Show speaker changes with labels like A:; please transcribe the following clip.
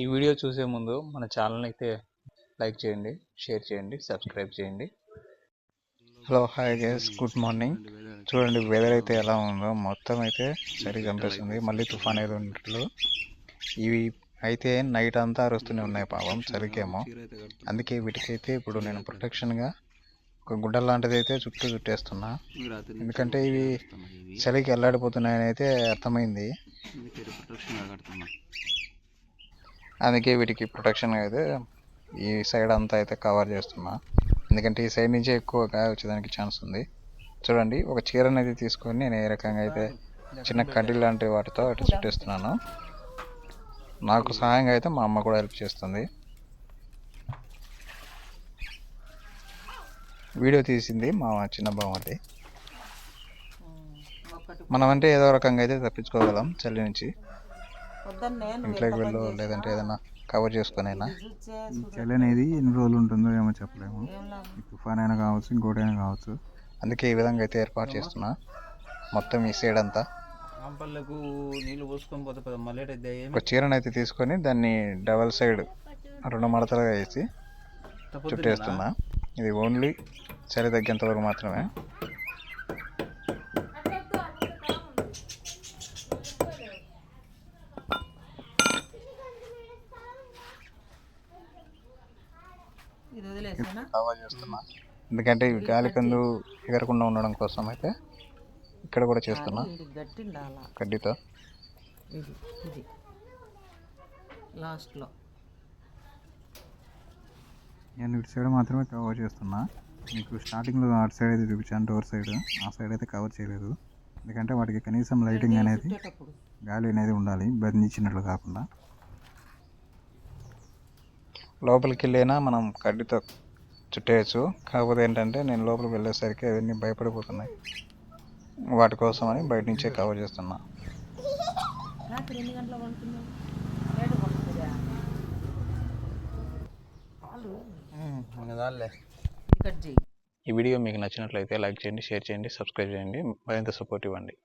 A: ఈ వీడియో చూసే ముందు మన ఛానల్ని అయితే లైక్ చేయండి షేర్ చేయండి సబ్స్క్రైబ్ చేయండి. Hello hi guys good morning చూడండి వెదర్ అయితే ఎలా ఉందో మొత్తం అయితే సరి చంపేస్తుంది మళ్ళీ తుఫాన్ ఏదో ఉన్నట్లు. ఇవి అయితే నైట్ అంతా అరుస్తూనే ఉన్నాయి పాపం చలికేమో. అందుకే వీటికైతే ఇప్పుడు నేను ప్రొటెక్షన్గా ఒక గుడ్డ లాంటిది అయితే చుట్టూ చుట్టేస్తున్నా. ఎందుకంటే ఇవి చలికి వెళ్ళాడిపోతున్నాయని అయితే అర్థమైంది. అందుకే వీటికి ప్రొటెక్షన్ అయితే ఈ సైడ్ అంతా అయితే కవర్ చేస్తున్నా. ఎందుకంటే ఈ సైడ్ నుంచే ఎక్కువ గాయ వచ్చేదానికి ఛాన్స్ ఉంది. చూడండి ఒక చీర అనేది తీసుకొని నేను ఏ రకంగా అయితే చిన్న కడ్డీ లాంటి వాటితో అటు చుట్టేస్తున్నాను నాకు సహాయంగా అయితే మా అమ్మ కూడా హెల్ప్ చేస్తుంది. వీడియో తీసింది మా చిన్న బామ్మది మనం అంటే ఏదో రకంగా అయితే తప్పించుకోగలం చలి నుంచి. ఇంట్లోకి
B: ఎంత
A: వెళ్ళు లేదంటే ఏదైనా కవర్ చేసుకొని అయినా
B: చూసే
C: ఈ చలి అనేది ఎన్ని రోజులు ఉంటుందో ఏమో చెప్పలేము. తుఫాన్ అయినా కావచ్చు ఇంకోటైనా కావచ్చు.
A: అందుకే ఈ విధంగా అయితే ఏర్పాటు చేస్తున్నా. మొత్తం ఈ సైడ్ అంతా.
D: నీళ్ళు పోసుకొని పోతే మళ్ళీ
A: ఒక చీరను అయితే తీసుకొని దాన్ని డబల్ సైడ్ రెండు మడతలుగా వేసి చుట్టేస్తున్నా. ఇది ఓన్లీ చలి తగ్గేంత వరకు మాత్రమే.
B: ఇది వదిలేసానా
A: కవర్ చేస్తున్నా. ఎందుకంటే ఇవి గాలి కందు ఎగరకుండా ఉండడం కోసం అయితే ఇక్కడ కూడా చేస్తున్నా.
B: ఇది గట్టి ఉండాల
A: కడ్డీతో
B: ఇది ఇది. లాస్ట్లో.
C: నేను ఇటు సైడ్ మాత్రమే కవర్ చేస్తున్నా. మీకు స్టార్టింగ్లో అటు సైడ్ అయితే చూపించాను డోర్ సైడ్ ఆ సైడ్ అయితే కవర్ చేయలేదు. ఎందుకంటే వాటికి కనీసం లైటింగ్ అనేది గాలి అనేది ఉండాలి బంధించినట్లు కాకుండా.
A: లోపలికి వెళ్ళైనా మనం కడ్డీతో చుట్టేయచ్చు. కాకపోతే ఏంటంటే నేను లోపలికి వెళ్ళేసరికి అవన్నీ భయపడిపోతున్నాయి. వాటి కోసం అని బయట నుంచే కవర్ చేస్తున్నా.
B: రాత్రి ఎన్ని గంటల పడుతున్నావు లేట్ పడుతుందా పాలు
D: దానిలే.
B: ఇది కట్ చేయి.
A: ఈ వీడియో మీకు నచ్చినట్లయితే లైక్ చేయండి షేర్ చేయండి సబ్స్క్రైబ్ చేయండి. మరింత సపోర్ట్ ఇవ్వండి.